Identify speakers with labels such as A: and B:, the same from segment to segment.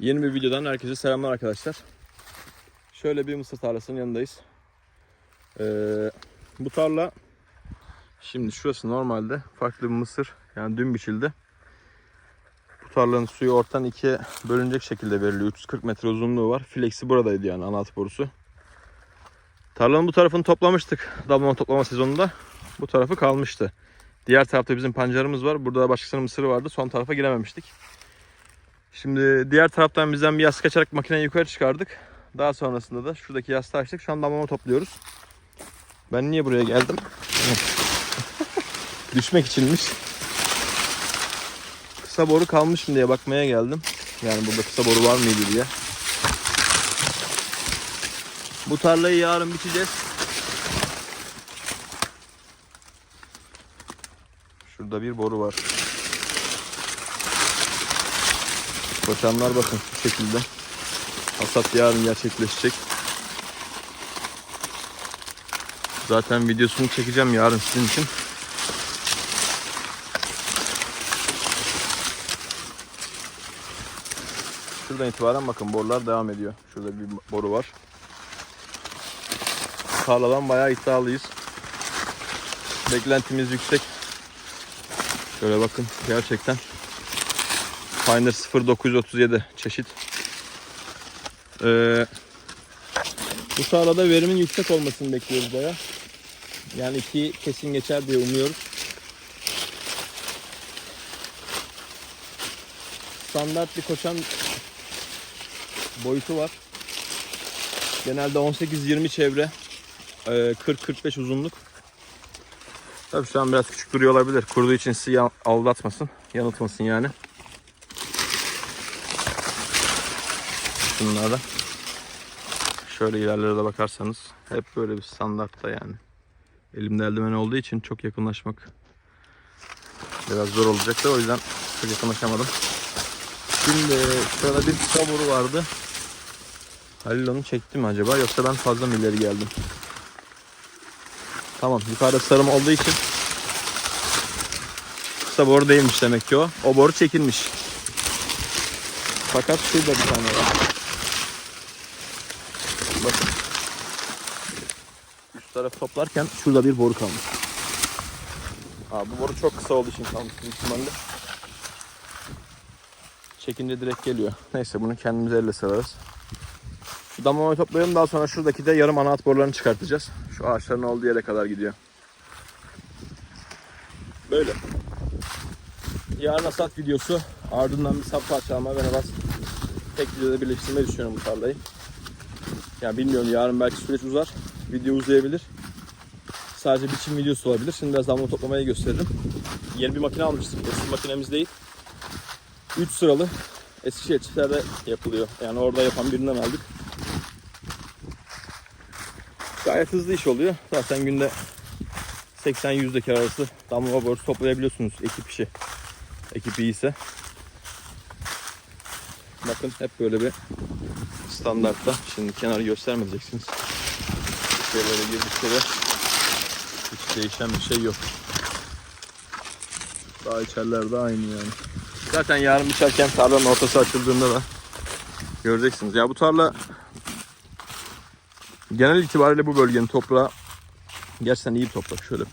A: Yeni bir videodan herkese selamlar arkadaşlar. Şöyle bir mısır tarlasının yanındayız. Ee, bu tarla şimdi şurası normalde farklı bir mısır. Yani dün biçildi. Bu tarlanın suyu ortadan ikiye bölünecek şekilde veriliyor. 340 metre uzunluğu var. Flexi buradaydı yani ana borusu. Tarlanın bu tarafını toplamıştık. Damlama toplama sezonunda. Bu tarafı kalmıştı. Diğer tarafta bizim pancarımız var. Burada da başkasının mısırı vardı. Son tarafa girememiştik. Şimdi diğer taraftan bizden bir yastık açarak makineyi yukarı çıkardık. Daha sonrasında da şuradaki yastığı açtık. Şu an damlama topluyoruz. Ben niye buraya geldim? Düşmek içinmiş. Kısa boru kalmış mı diye bakmaya geldim. Yani burada kısa boru var mıydı diye. Bu tarlayı yarın biçeceğiz. Şurada bir boru var. Koçanlar bakın şu şekilde. Hasat yarın gerçekleşecek. Zaten videosunu çekeceğim yarın sizin için. Şuradan itibaren bakın borular devam ediyor. Şurada bir boru var. Tarladan bayağı iddialıyız. Beklentimiz yüksek. Şöyle bakın gerçekten Pioneer 0937 çeşit. Ee, bu tarlada verimin yüksek olmasını bekliyoruz baya. Yani iki kesin geçer diye umuyoruz. Standart bir koçan boyutu var. Genelde 18-20 çevre, ee, 40-45 uzunluk. Tabii şu an biraz küçük duruyor olabilir. Kuruduğu için sizi aldatmasın, yanıltmasın yani. Şunlara. Şöyle ilerlere de bakarsanız hep böyle bir standartta yani. Elimde eldiven olduğu için çok yakınlaşmak biraz zor olacaktı. O yüzden çok yakınlaşamadım. Şimdi şöyle bir kısa vardı. Halil onu çekti mi acaba yoksa ben fazla mı ileri geldim? Tamam yukarıda sarım olduğu için kısa boru değilmiş demek ki o. O boru çekilmiş. Fakat şurada bir tane var. Bakın. Üst taraf toplarken şurada bir boru kalmış. Aa, bu boru çok kısa olduğu için kalmış büyük ihtimalle. Çekince direkt geliyor. Neyse bunu kendimiz elle sararız. Şu damlamayı toplayalım daha sonra şuradaki de yarım ana hat borularını çıkartacağız. Şu ağaçların olduğu yere kadar gidiyor. Böyle. Yarın hasat videosu. Ardından bir sap parçalama ve nevas tek videoda birleştirmeyi düşünüyorum bu tarlayı. Yani bilmiyorum yarın belki süreç uzar. Video uzayabilir. Sadece biçim videosu olabilir. Şimdi biraz damla toplamayı gösteririm. Yeni bir makine almıştık. Eski makinemiz değil. 3 sıralı Eskişehir çiftlerde yapılıyor. Yani orada yapan birinden aldık. Gayet hızlı iş oluyor. Zaten günde 80-100 dakika arası damlama borusu toplayabiliyorsunuz ekip işi. Ekip iyiyse. Bakın hep böyle bir standartta. Şimdi kenarı göstermeyeceksiniz. Şeylere girdikçe de hiç değişen bir şey yok. Daha içerlerde aynı yani. Zaten yarın biçerken tarlanın ortası açıldığında da göreceksiniz. Ya bu tarla genel itibariyle bu bölgenin toprağı gerçekten iyi bir toprak. Şöyle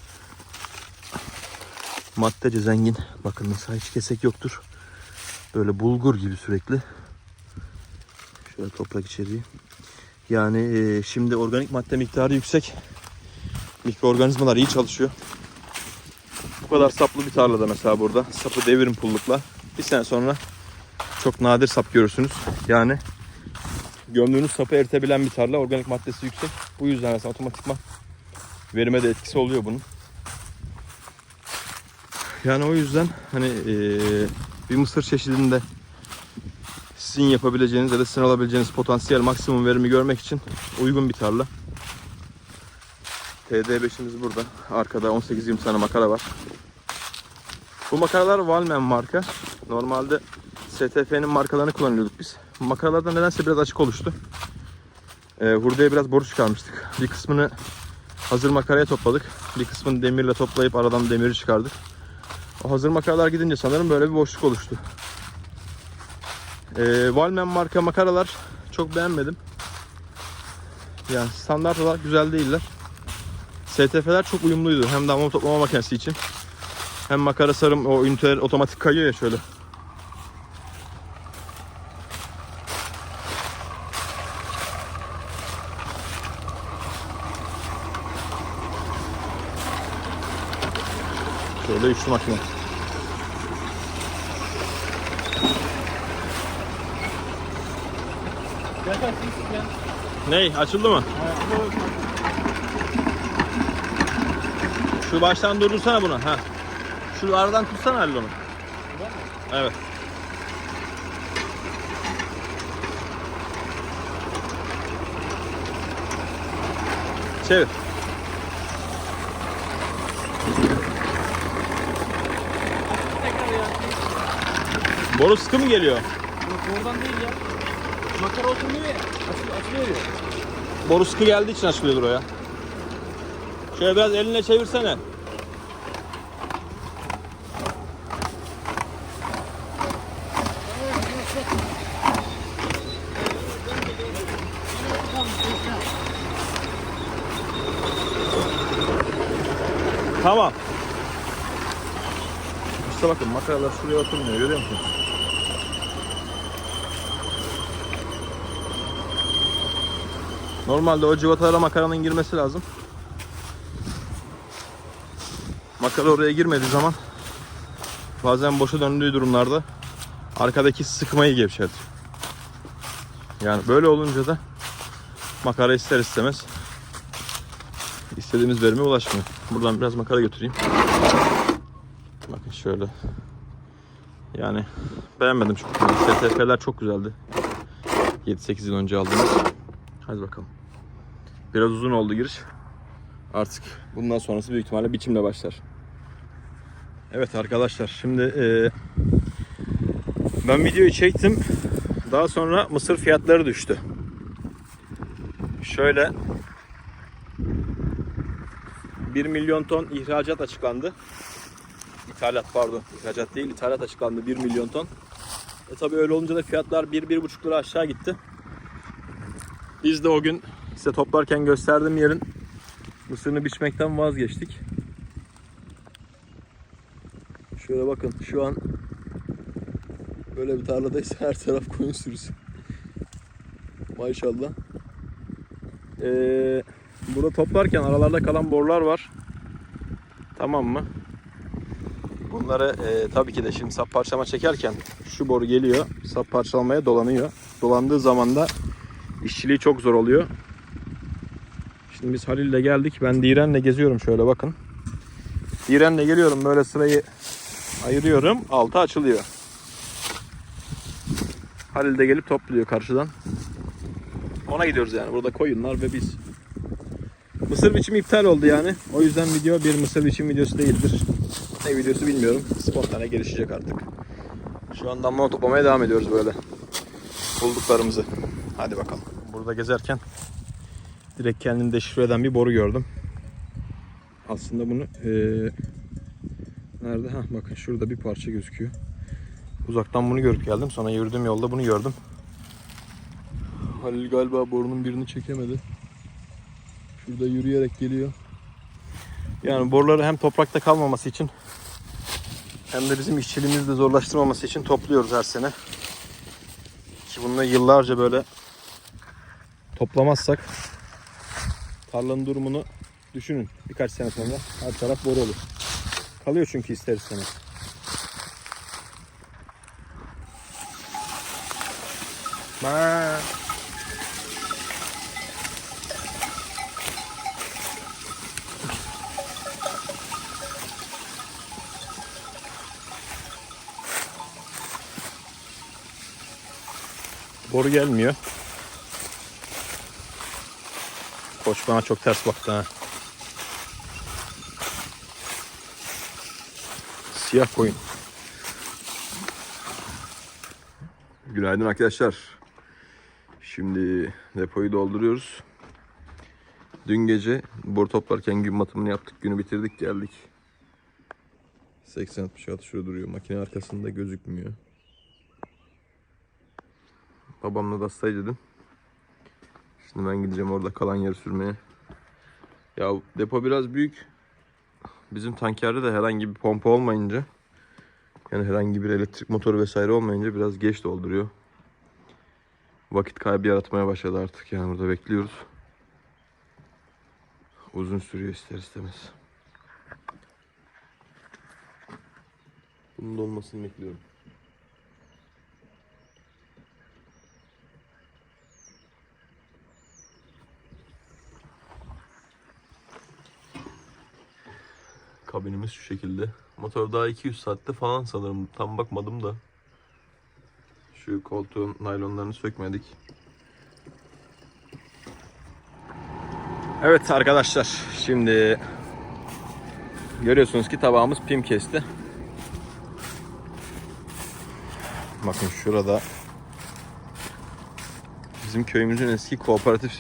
A: maddece zengin. Bakın mesela hiç kesek yoktur. Böyle bulgur gibi sürekli. Şöyle toprak içeriği. Yani e, şimdi organik madde miktarı yüksek. Mikroorganizmalar iyi çalışıyor. Bu kadar saplı bir tarlada mesela burada. Sapı devirin pullukla. Bir sene sonra çok nadir sap görürsünüz. Yani gömdüğünüz sapı eritebilen bir tarla. Organik maddesi yüksek. Bu yüzden mesela otomatikman verime de etkisi oluyor bunun. Yani o yüzden hani e, bir mısır çeşidinde sizin yapabileceğiniz ya da sizin alabileceğiniz potansiyel maksimum verimi görmek için uygun bir tarla. TD5'imiz burada. Arkada 18-20 tane makara var. Bu makaralar Valmen marka. Normalde STF'nin markalarını kullanıyorduk biz. Makaralarda nedense biraz açık oluştu. Ee, hurdaya biraz boru çıkarmıştık. Bir kısmını hazır makaraya topladık. Bir kısmını demirle toplayıp aradan demiri çıkardık. O hazır makaralar gidince sanırım böyle bir boşluk oluştu. Ee, Walman marka makaralar çok beğenmedim. Yani standart olarak güzel değiller. STF'ler çok uyumluydu. Hem damla toplama makinesi için. Hem makara sarım o üniteler otomatik kayıyor ya şöyle. Şöyle üçlü makine. Ney? Açıldı mı? Şu baştan durdursana bunu. Ha. Şu aradan tutsana Halil onu. Evet. Çevir. Boru sıkı mı geliyor?
B: Yok oradan değil ya. Makara oturmuyor ya. Açıl, açılıyor ya.
A: Boru sıkı geldiği için açılıyordur o ya. Şöyle biraz eline çevirsene. Tamam. İşte bakın makaralar şuraya oturmuyor görüyor musunuz? Normalde o civatalara makaranın girmesi lazım. Makara oraya girmediği zaman bazen boşa döndüğü durumlarda arkadaki sıkmayı gevşetir. Yani böyle olunca da makara ister istemez istediğimiz verime ulaşmıyor. Buradan biraz makara götüreyim. Bakın şöyle. Yani beğenmedim çok. STF'ler çok güzeldi. 7-8 yıl önce aldığımız. Hadi bakalım. Biraz uzun oldu giriş. Artık bundan sonrası büyük ihtimalle biçimle başlar. Evet arkadaşlar şimdi e, ben videoyu çektim. Daha sonra mısır fiyatları düştü. Şöyle 1 milyon ton ihracat açıklandı. İthalat pardon. ihracat değil ithalat açıklandı 1 milyon ton. E tabi öyle olunca da fiyatlar 1-1,5 lira aşağı gitti. Biz de o gün size toplarken gösterdiğim yerin mısırını biçmekten vazgeçtik. Şöyle bakın şu an böyle bir tarladayız her taraf koyun sürüsü. Maşallah. Ee, burada toplarken aralarda kalan borular var. Tamam mı? Bunları e, tabii ki de şimdi sap parçalama çekerken şu boru geliyor. Sap parçalamaya dolanıyor. Dolandığı zaman da işçiliği çok zor oluyor. Şimdi biz Halil'le geldik. Ben Diren'le geziyorum şöyle bakın. Diren'le geliyorum böyle sırayı ayırıyorum. Altı açılıyor. Halil de gelip topluyor karşıdan. Ona gidiyoruz yani. Burada koyunlar ve biz. Mısır biçimi iptal oldu yani. O yüzden video bir mısır biçim videosu değildir. Ne videosu bilmiyorum. Spontane gelişecek artık. Şu an damla toplamaya devam ediyoruz böyle. Bulduklarımızı. Hadi bakalım. Burada gezerken direkt kendini deşifre eden bir boru gördüm. Aslında bunu eee nerede? Ha bakın şurada bir parça gözüküyor. Uzaktan bunu görüp geldim. Sonra yürüdüğüm yolda bunu gördüm. Halil galiba borunun birini çekemedi. Şurada yürüyerek geliyor. Yani boruları hem toprakta kalmaması için hem de bizim işçiliğimizi de zorlaştırmaması için topluyoruz her sene. Ki bunu yıllarca böyle toplamazsak tarlanın durumunu düşünün. Birkaç sene sonra her taraf boru olur. Kalıyor çünkü ister istemez. Ma. Boru gelmiyor. Koç bana çok ters baktı ha. Siyah koyun. Günaydın arkadaşlar. Şimdi depoyu dolduruyoruz. Dün gece boru toplarken gün batımını yaptık. Günü bitirdik geldik. 80-66 şurada duruyor. Makine arkasında gözükmüyor. Babamla da hastaydı dün. Şimdi ben gideceğim orada kalan yeri sürmeye. Ya depo biraz büyük. Bizim tankerde de herhangi bir pompa olmayınca yani herhangi bir elektrik motoru vesaire olmayınca biraz geç dolduruyor. Vakit kaybı yaratmaya başladı artık yani burada bekliyoruz. Uzun sürüyor ister istemez. Bunun dolmasını bekliyorum. Kabinimiz şu şekilde. Motor daha 200 saatte falan sanırım. Tam bakmadım da. Şu koltuğun naylonlarını sökmedik. Evet arkadaşlar şimdi görüyorsunuz ki tabağımız pim kesti. Bakın şurada bizim köyümüzün eski kooperatif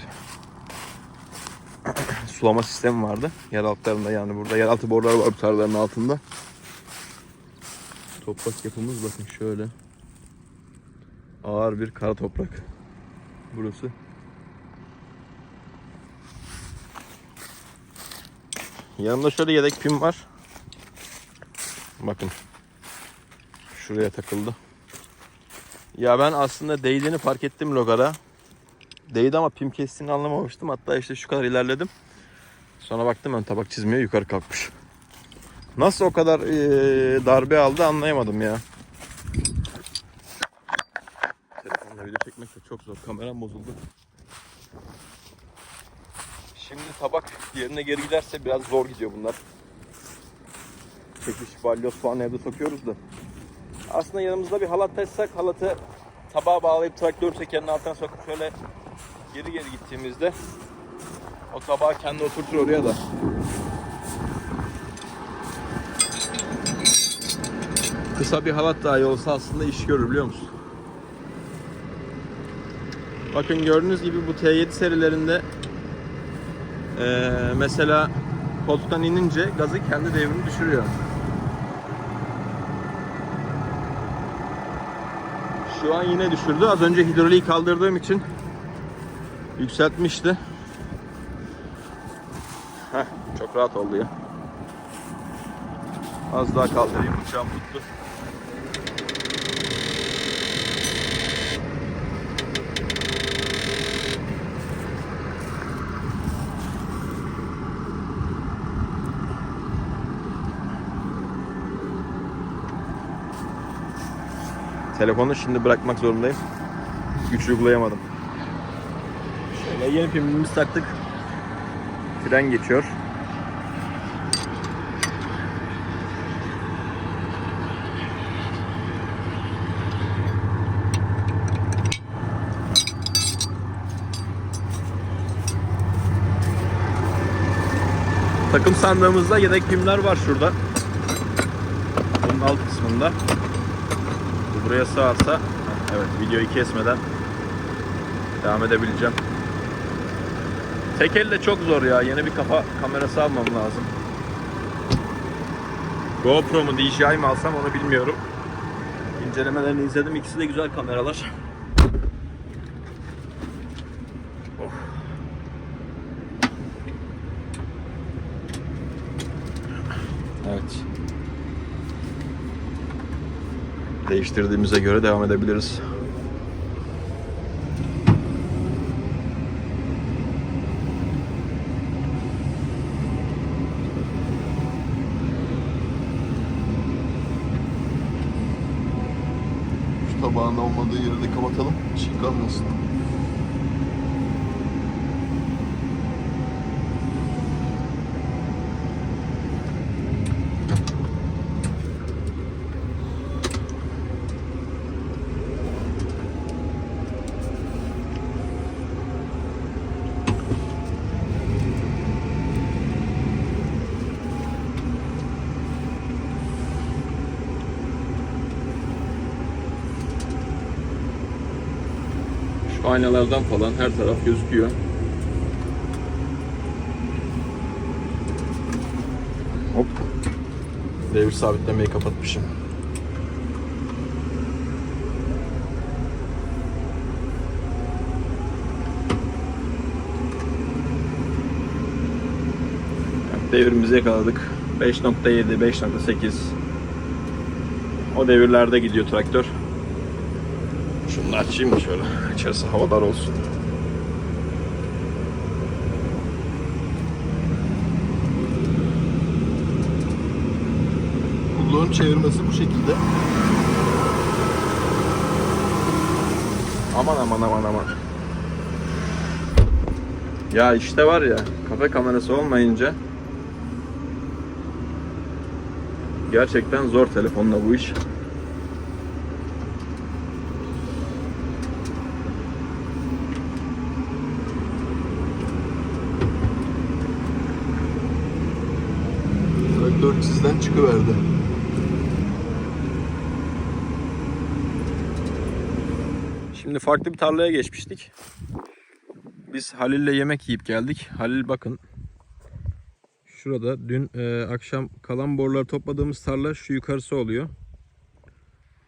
A: sulama sistemi vardı. Yer altlarında yani burada yeraltı borular var tarlaların altında. Toprak yapımız bakın şöyle. Ağır bir kara toprak. Burası. Yanımda şöyle yedek pim var. Bakın. Şuraya takıldı. Ya ben aslında değdiğini fark ettim logara. Değdi ama pim kestiğini anlamamıştım. Hatta işte şu kadar ilerledim. Sonra baktım ben tabak çizmeye yukarı kalkmış. Nasıl o kadar eee, darbe aldı anlayamadım ya. Telefonla video çekmek de çok zor. Kameram bozuldu. Şimdi tabak yerine geri giderse biraz zor gidiyor bunlar. Çekiş, balyoz falan evde sokuyoruz da. Aslında yanımızda bir halat taşısak halatı tabağa bağlayıp traktör tekerinin altına sokup şöyle geri geri gittiğimizde o tabağı kendi oturtur oraya da. Kısa bir halat dahi olsa aslında iş görür biliyor musun? Bakın gördüğünüz gibi bu T7 serilerinde eee, mesela koltuktan inince gazı kendi devrini düşürüyor. Şu an yine düşürdü. Az önce hidroliği kaldırdığım için yükseltmişti. Heh, çok rahat oldu ya. Az daha kaldırayım. Uçağım tuttu. Telefonu şimdi bırakmak zorundayım. Güç uygulayamadım. Şöyle yeni pimimizi taktık. Fren geçiyor. Takım sandığımızda yedek pimler var şurada. Bunun alt kısmında. Bu buraya sığarsa evet videoyu kesmeden devam edebileceğim. Tek elle çok zor ya. Yeni bir kafa kamerası almam lazım. GoPro mu DJI mi alsam onu bilmiyorum. İncelemelerini izledim. İkisi de güzel kameralar. Of. Evet. Değiştirdiğimize göre devam edebiliriz. Şu tabağın olmadığı yeri de kapatalım. Çiğ kalmasın. aynalardan falan her taraf gözüküyor. Hop. Devir sabitlemeyi kapatmışım. devrimizi yakaladık. 5.7, 5.8 o devirlerde gidiyor traktör. Şunu da açayım mı şöyle? İçerisi havadar olsun.
C: Kulluğun çevirmesi bu şekilde.
A: Aman aman aman aman. Ya işte var ya kafe kamerası olmayınca gerçekten zor telefonla bu iş.
C: Çıkıverdi.
A: Şimdi farklı bir tarlaya geçmiştik. Biz Halil'le yemek yiyip geldik. Halil bakın. Şurada dün e, akşam kalan boruları topladığımız tarla şu yukarısı oluyor.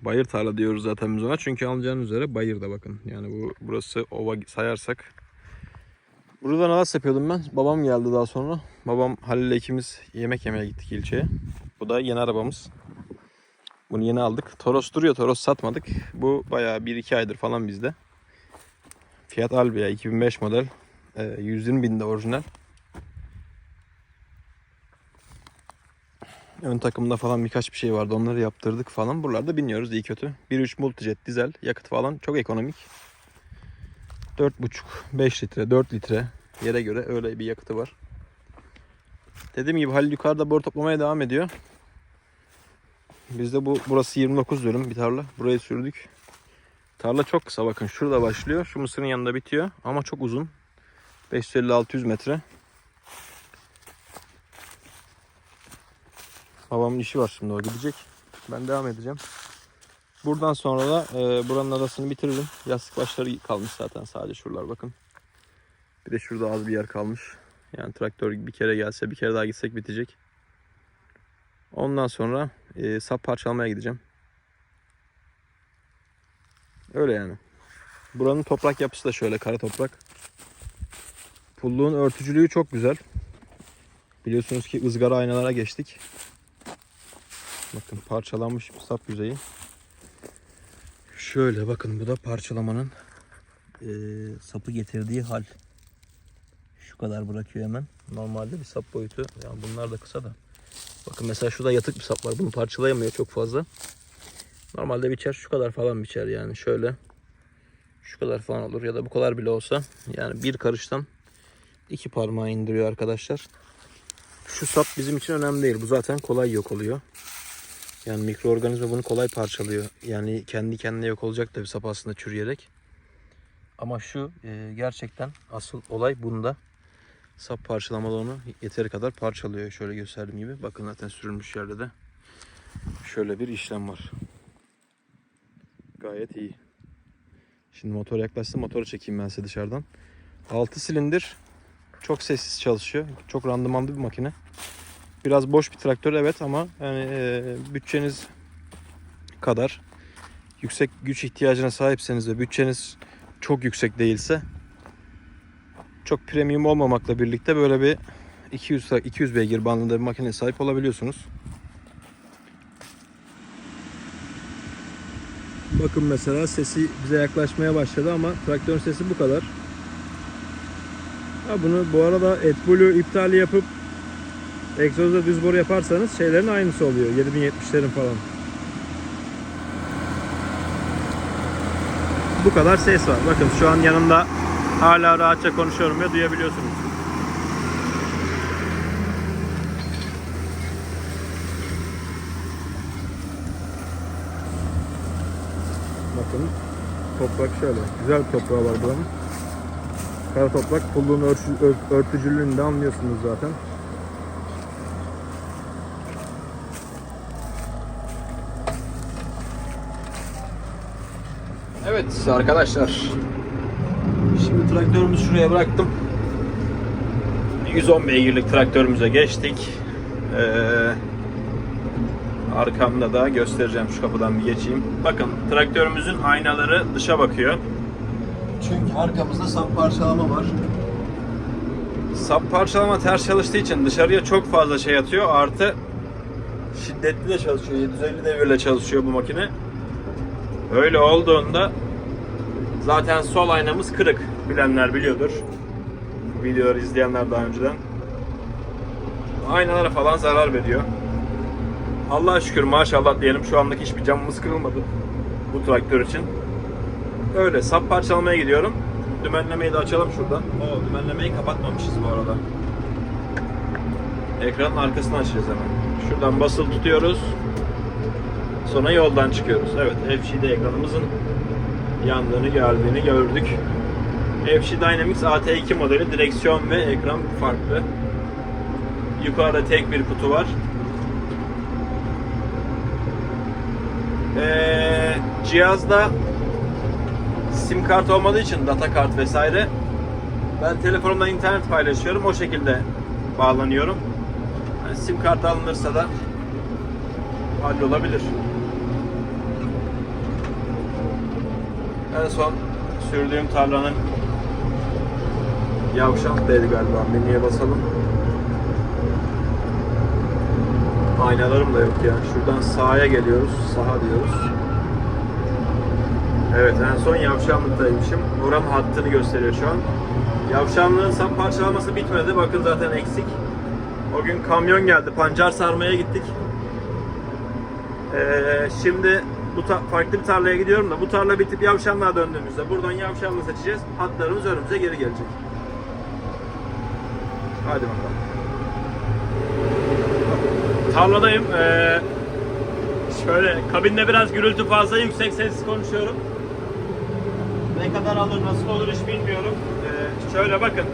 A: Bayır tarla diyoruz zaten biz ona. Çünkü alacağınız üzere bayırda bakın. Yani bu burası ova sayarsak. Burada nasıl yapıyordum ben? Babam geldi daha sonra. Babam Halil'le ikimiz yemek yemeye gittik ilçeye. Bu da yeni arabamız. Bunu yeni aldık. Toros duruyor. Toros satmadık. Bu bayağı 1-2 aydır falan bizde. Fiat Albia 2005 model. Ee, 120 binde orijinal. Ön takımda falan birkaç bir şey vardı. Onları yaptırdık falan. Buralarda biniyoruz iyi kötü. 1.3 Multijet dizel. Yakıt falan çok ekonomik. 4.5 5 litre 4 litre yere göre öyle bir yakıtı var. Dediğim gibi Halil yukarıda boru toplamaya devam ediyor. Bizde bu burası 29 dönüm bir tarla. Burayı sürdük. Tarla çok kısa bakın şurada başlıyor. Şu mısırın yanında bitiyor ama çok uzun. 550-600 metre. Babamın işi var şimdi o gidecek. Ben devam edeceğim. Buradan sonra da e, buranın arasını bitiririm. Yastık başları kalmış zaten sadece şuralar bakın. Bir de şurada az bir yer kalmış. Yani traktör bir kere gelse bir kere daha gitsek bitecek. Ondan sonra e, sap parçalamaya gideceğim. Öyle yani. Buranın toprak yapısı da şöyle kara toprak. Pulluğun örtücülüğü çok güzel. Biliyorsunuz ki ızgara aynalara geçtik. Bakın parçalanmış sap yüzeyi. Şöyle bakın bu da parçalamanın e, sapı getirdiği hal. Şu kadar bırakıyor hemen. Normalde bir sap boyutu. Yani bunlar da kısa da. Bakın mesela şurada yatık bir sap var. Bunu parçalayamıyor çok fazla. Normalde biçer şu kadar falan biçer yani şöyle. Şu kadar falan olur ya da bu kadar bile olsa. Yani bir karıştan iki parmağı indiriyor arkadaşlar. Şu sap bizim için önemli değil. Bu zaten kolay yok oluyor. Yani mikroorganizma bunu kolay parçalıyor. Yani kendi kendine yok olacak da bir sap aslında çürüyerek. Ama şu e, gerçekten asıl olay bunda. Sap parçalamada onu yeteri kadar parçalıyor. Şöyle gösterdiğim gibi. Bakın zaten sürülmüş yerde de şöyle bir işlem var. Gayet iyi. Şimdi motor yaklaşsın. Motoru çekeyim ben size dışarıdan. 6 silindir. Çok sessiz çalışıyor. Çok randımanlı bir makine. Biraz boş bir traktör evet ama yani e, bütçeniz kadar yüksek güç ihtiyacına sahipseniz ve bütçeniz çok yüksek değilse çok premium olmamakla birlikte böyle bir 200 tra- 200 beygir bandında bir makineye sahip olabiliyorsunuz. Bakın mesela sesi bize yaklaşmaya başladı ama traktörün sesi bu kadar. Ha bunu bu arada AdBlue iptali yapıp egzozda düz boru yaparsanız şeylerin aynısı oluyor. 7070'lerin falan. Bu kadar ses var. Bakın şu an yanında hala rahatça konuşuyorum ve duyabiliyorsunuz. Bakın toprak şöyle. Güzel bir toprağı var buranın. Kara toprak pulluğun örtü- ört- örtücülüğünü de anlıyorsunuz zaten. Evet arkadaşlar. Şimdi traktörümüzü şuraya bıraktım. 110 beygirlik traktörümüze geçtik. Ee, arkamda da göstereceğim şu kapıdan bir geçeyim. Bakın traktörümüzün aynaları dışa bakıyor.
C: Çünkü arkamızda sap parçalama var.
A: sap parçalama ters çalıştığı için dışarıya çok fazla şey atıyor. Artı şiddetli de çalışıyor. 750 devirle çalışıyor bu makine. Öyle olduğunda zaten sol aynamız kırık. Bilenler biliyordur. Videoları izleyenler daha önceden. Aynalara falan zarar veriyor. Allah'a şükür maşallah diyelim şu anlık hiçbir camımız kırılmadı bu traktör için. Öyle sap parçalamaya gidiyorum. Dümenlemeyi de açalım şuradan. O dümenlemeyi kapatmamışız bu arada. Ekranın arkasını açacağız hemen. Şuradan basılı tutuyoruz. Sonra yoldan çıkıyoruz. Evet FCD ekranımızın yandığını geldiğini gördük. FC Dynamics AT2 modeli direksiyon ve ekran farklı. Yukarıda tek bir kutu var. Ee, cihazda sim kart olmadığı için data kart vesaire ben telefonumdan internet paylaşıyorum o şekilde bağlanıyorum. Yani sim kart alınırsa da hallolabilir. En son sürdüğüm tarlanın Yavşant'taydı galiba. Menüye basalım. Aynalarım da yok ya. Şuradan sağa geliyoruz. Sağa diyoruz. Evet en son Yavşanlık'taymışım. Buranın hattını gösteriyor şu an. Yavşanlığın parçalaması bitmedi. Bakın zaten eksik. O gün kamyon geldi. Pancar sarmaya gittik. Ee, şimdi bu ta- farklı bir tarlaya gidiyorum da bu tarla bitip Yavşanlığa döndüğümüzde buradan Yavşanlığı seçeceğiz. Hatlarımız önümüze geri gelecek. Hadi bakalım. Tarladayım. Ee, şöyle kabinde biraz gürültü fazla yüksek sessiz konuşuyorum. Ne kadar alır nasıl olur hiç bilmiyorum. Ee, şöyle bakın.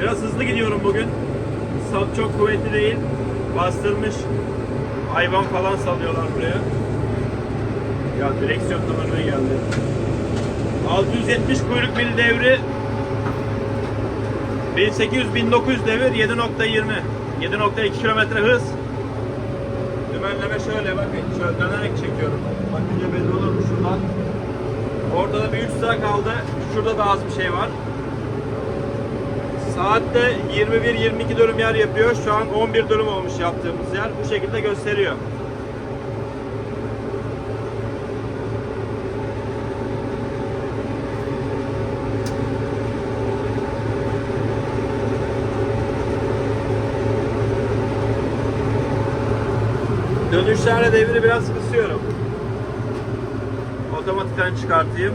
A: Biraz hızlı gidiyorum bugün. Sap çok kuvvetli değil. Bastırmış. Hayvan falan salıyorlar buraya. Ya direksiyon numaraya geldi. 670 kuyruk mil devri 1800-1900 devir 7.20 7.2 kilometre hız. Dümenleme şöyle bakın şöyle dönerek çekiyorum. Bakınca belli olur mu şuradan? Orada da bir 3 sıra kaldı. Şurada da az bir şey var. Saatte 21-22 dönüm yer yapıyor. Şu an 11 dönüm olmuş yaptığımız yer. Bu şekilde gösteriyor Dönüşlerde devri biraz kısıyorum. Otomatikten çıkartayım.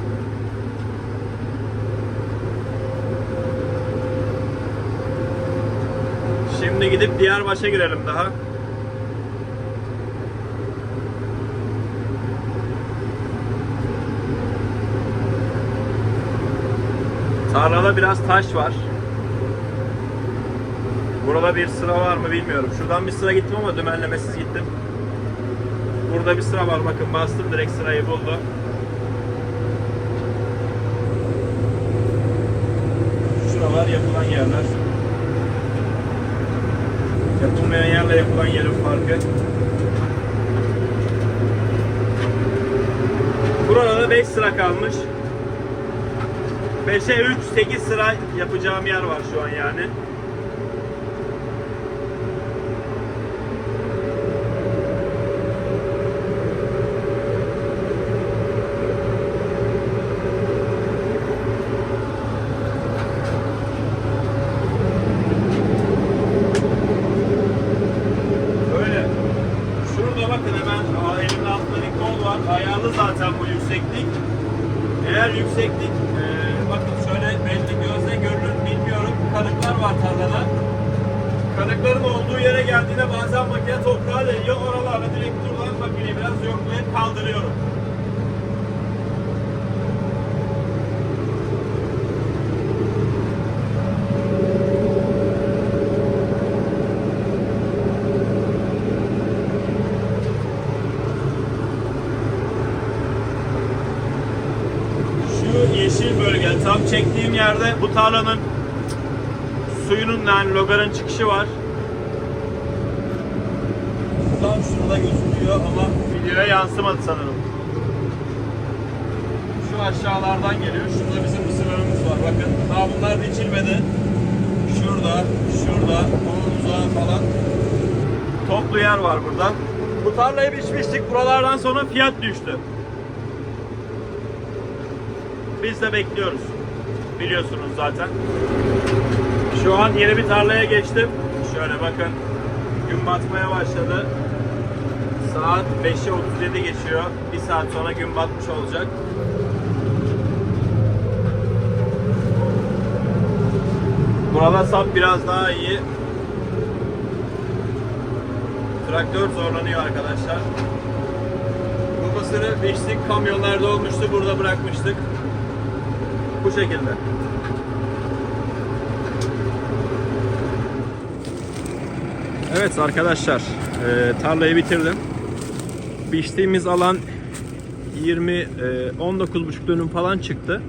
A: Şimdi gidip diğer başa girelim daha. Tarlada biraz taş var. Burada bir sıra var mı bilmiyorum. Şuradan bir sıra gittim ama dümenlemesiz gittim. Burada bir sıra var bakın bastım direkt sırayı buldu. Şuralar yapılan yerler. Yapılmayan yerle yapılan yerin farkı. Burada da 5 sıra kalmış. 5'e 3, 8 sıra yapacağım yer var şu an yani. Öyle. Şurada bakın hemen aa, elimin altında bir kol var. Ayarlı zaten bu yükseklik. Eğer yükseklik e, bakın şöyle belli gözle görünür mü bilmiyorum. Kanıklar var tarlada. Kanıkların olduğu yere geldiğinde bazen makine toprağa değiyor. Oralarda direkt durulan makineyi biraz yoklayıp kaldırıyorum. Şu yeşil bölge tam çektiğim yerde bu tarlanın suyunun yani logarın çıkışı var. Tam şurada gözüküyor ama videoya yansımadı sanırım. Şu aşağılardan geliyor. Şurada bizim mısırlarımız var. Bakın daha bunlar biçilmedi. şurada, şurada, onun uzağı falan. Toplu yer var burada. Bu tarlayı biçmiştik. Buralardan sonra fiyat düştü. Biz de bekliyoruz. Biliyorsunuz zaten. Şu an yeni bir tarlaya geçtim. Şöyle bakın. Gün batmaya başladı. Saat 5'e 37 geçiyor. Bir saat sonra gün batmış olacak. Burada sap biraz daha iyi. Traktör zorlanıyor arkadaşlar. Bu mısırı biçtik, kamyonlarda olmuştu, burada bırakmıştık. Bu şekilde. Evet arkadaşlar, e, tarlayı bitirdim. Biçtiğimiz alan 20 e, 19,5 dönüm falan çıktı.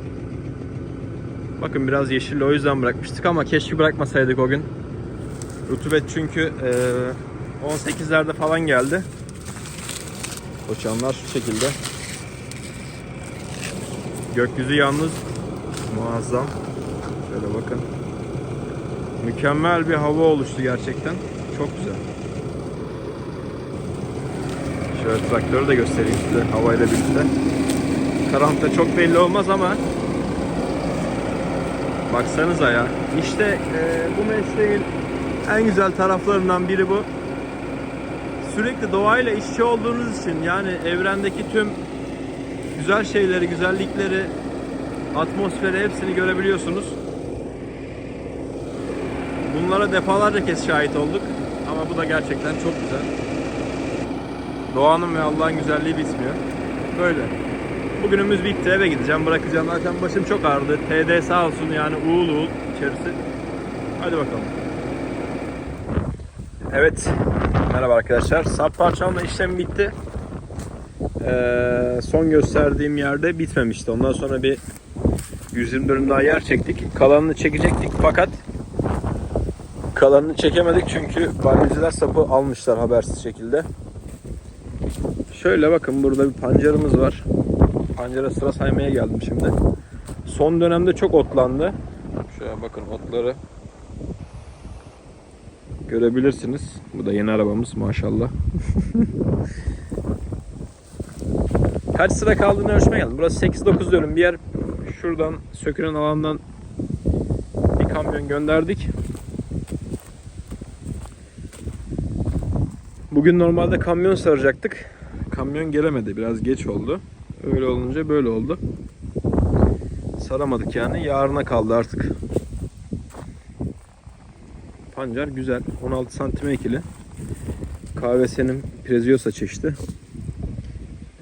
A: Bakın biraz yeşilli o yüzden bırakmıştık ama keşke bırakmasaydık o gün. Rutubet çünkü e, 18'lerde falan geldi. Koçanlar şu şekilde. Gökyüzü yalnız muazzam. Şöyle bakın. Mükemmel bir hava oluştu gerçekten. Çok güzel. Şöyle traktörü de göstereyim size havayla birlikte. Karanlıkta çok belli olmaz ama Baksanıza ya. İşte e, bu mesleğin en güzel taraflarından biri bu. Sürekli doğayla işçi olduğunuz için yani evrendeki tüm güzel şeyleri, güzellikleri, atmosferi hepsini görebiliyorsunuz. Bunlara defalarca kez şahit olduk. Ama bu da gerçekten çok güzel. Doğanın ve Allah'ın güzelliği bitmiyor. Böyle. Bugünümüz bitti eve gideceğim bırakacağım zaten başım çok ağrıdı. TD sağ olsun yani uğul uğul içerisi. Hadi bakalım. Evet. Merhaba arkadaşlar. Sap parçalama işlemi bitti. Ee, son gösterdiğim yerde bitmemişti. Ondan sonra bir 120 dönüm daha yer çektik. Kalanını çekecektik fakat kalanını çekemedik çünkü balyeciler sapı almışlar habersiz şekilde. Şöyle bakın burada bir pancarımız var. Pancara sıra saymaya geldim şimdi. Son dönemde çok otlandı. Şöyle bakın otları görebilirsiniz. Bu da yeni arabamız maşallah. Kaç sıra kaldığını ölçmeye geldim. Burası 8-9 dönüm bir yer. Şuradan sökülen alandan bir kamyon gönderdik. Bugün normalde kamyon saracaktık. Kamyon gelemedi. Biraz geç oldu. Öyle olunca böyle oldu. Saramadık yani. Yarına kaldı artık. Pancar güzel. 16 santime ekili. KVS'nin Preziosa çeşidi.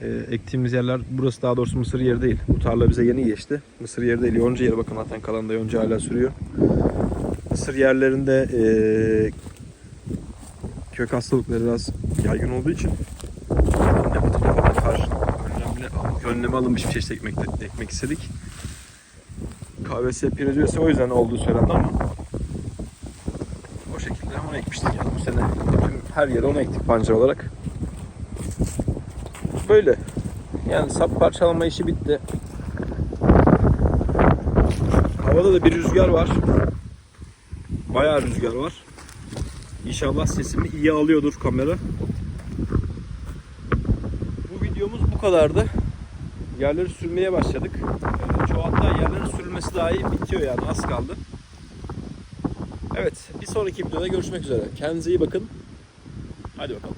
A: Ee, ektiğimiz yerler, burası daha doğrusu mısır yeri değil. Bu tarla bize yeni geçti. Mısır yeri değil, yonca yeri. Bakın zaten kalan da yonca hala sürüyor. Mısır yerlerinde ee, kök hastalıkları biraz yaygın olduğu için karşı önlemli, alınmış bir çeşit ekmek, ekmek istedik. KVS Preziosa o yüzden olduğu söylendi ama o şekilde onu ekmiştik yani bu sene. Tüm her yere onu ektik pancar olarak. Böyle. Yani sap parçalama işi bitti. Havada da bir rüzgar var. Bayağı rüzgar var. İnşallah sesimi iyi alıyordur kamera. Bu videomuz bu kadardı. Yerleri sürmeye başladık. Ee, Çoğu hatta yerlerin sürülmesi dahi bitiyor yani az kaldı. Evet bir sonraki videoda görüşmek üzere. Kendinize iyi bakın. Hadi bakalım.